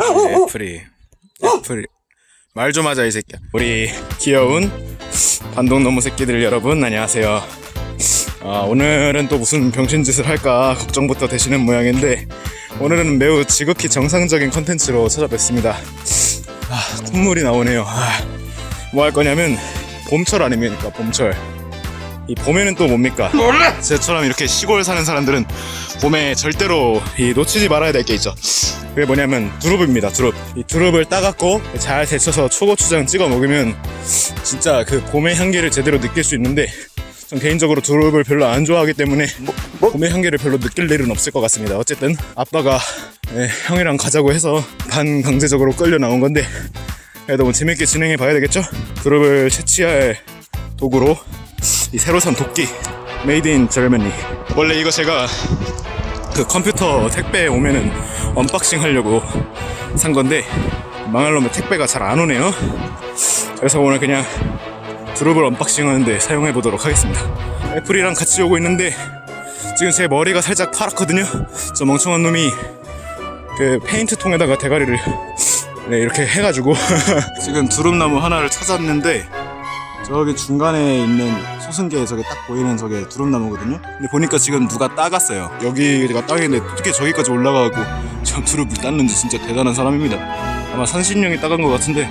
애플이 애플이. 말좀 하자 이 새끼야. 우리 귀여운 반동 너무 새끼들 여러분 안녕하세요. 아, 오늘은 또 무슨 병신짓을 할까 걱정부터 되시는 모양인데 오늘은 매우 지극히 정상적인 컨텐츠로 찾아뵙습니다. 아, 콧물이 나오네요. 뭐할 거냐면 봄철 아닙니까 봄철. 이 봄에는 또 뭡니까? 제처럼 이렇게 시골 사는 사람들은 봄에 절대로 이 놓치지 말아야 될 게 있죠 그게 뭐냐면 두릅입니다 두릅. 이 두릅을 따갖고 잘 데쳐서 초고추장 찍어 먹으면 진짜 그 봄의 향기를 제대로 느낄 수 있는데 전 개인적으로 두릅을 별로 안 좋아하기 때문에 봄의 향기를 별로 느낄 일은 없을 것 같습니다. 어쨌든 아빠가 예, 형이랑 가자고 해서 반강제적으로 끌려 나온 건데 그래도 뭐 재밌게 진행해 봐야 되겠죠? 두릅을 채취할 도구로 이 새로 산 도끼 메이드 인 저르머니. 원래 이거 제가 그 컴퓨터 택배 오면은 언박싱 하려고 산 건데 망할 놈의 택배가 잘 안 오네요. 그래서 오늘 그냥 두릅을 언박싱 하는데 사용해 보도록 하겠습니다. 애플이랑 같이 오고 있는데 지금 제 머리가 살짝 파랗거든요. 저 멍청한 놈이 그 페인트 통에다가 대가리를 네, 이렇게 해가지고 지금 두릅나무 하나를 찾았는데 저기 중간에 있는 소승계에 저게 딱 보이는 저게 두릅나무거든요. 근데 보니까 지금 누가 따갔어요. 여기가 땅인데 어떻게 저기까지 올라가고 저 두릅을 땄는지 진짜 대단한 사람입니다. 아마 산신령이 따간 것 같은데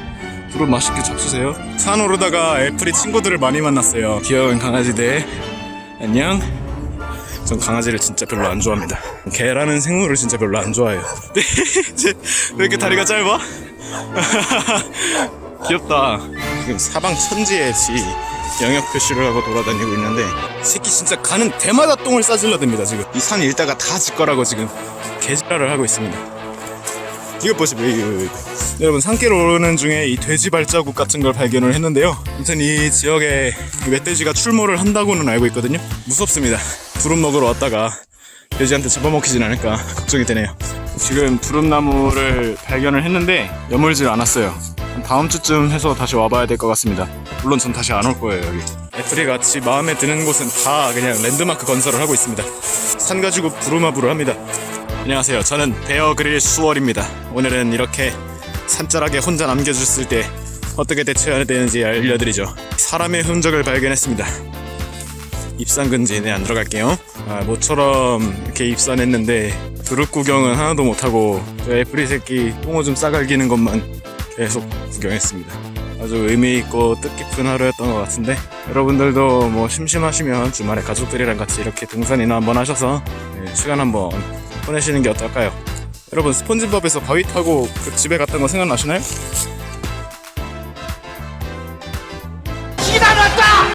두릅 맛있게 잡수세요. 산 오르다가 애플이 친구들을 많이 만났어요. 귀여운 강아지들. 안녕. 전 강아지를 진짜 별로 안 좋아합니다. 개라는 생물을 진짜 별로 안 좋아해요. 네, 왜 이렇게 다리가 짧아? 귀엽다. 지금 사방 천지에 지 영역 표시를 하고 돌아다니고 있는데 새끼 진짜 가는 데마다 똥을 싸질러 댑니다 지금. 이 산 일다가 다 지 거라고 지금 개지랄을 하고 있습니다. 이거 보시면. 여러분 산길 오르는 중에 이 돼지 발자국 같은 걸 발견을 했는데요. 아무튼 이 지역에 이 멧돼지가 출몰을 한다고는 알고 있거든요. 무섭습니다. 두릅 먹으러 왔다가 돼지한테 잡아먹히진 않을까 걱정이 되네요. 지금 두릅나무를 발견을 했는데 여물질 않았어요 다음 주쯤 해서 다시 와봐야 될 것 같습니다. 물론 전 다시 안 올 거예요 여기. 애플이 같이 마음에 드는 곳은 다 그냥 랜드마크 건설을 하고 있습니다. 산 가지고 부루마부루 합니다. 안녕하세요. 저는 베어 그릴 수월입니다. 오늘은 이렇게 산자락에 혼자 남겨졌을 때 어떻게 대처해야 되는지 알려드리죠. 사람의 흔적을 발견했습니다. 입산금지에 안 들어갈게요. 아, 모처럼 이렇게 입산했는데 두릅 구경은 하나도 못하고 저 애플이 새끼 똥어 좀 싸갈기는 것만 계속 구경했습니다. 아주 의미있고 뜻깊은 하루였던 것 같은데 여러분들도 뭐 심심하시면 주말에 가족들이랑 같이 이렇게 등산이나 한번 하셔서 네, 시간 한번 보내시는 게 어떨까요? 여러분 스폰지밥에서 바위 타고 그 집에 갔던 거 생각나시나요?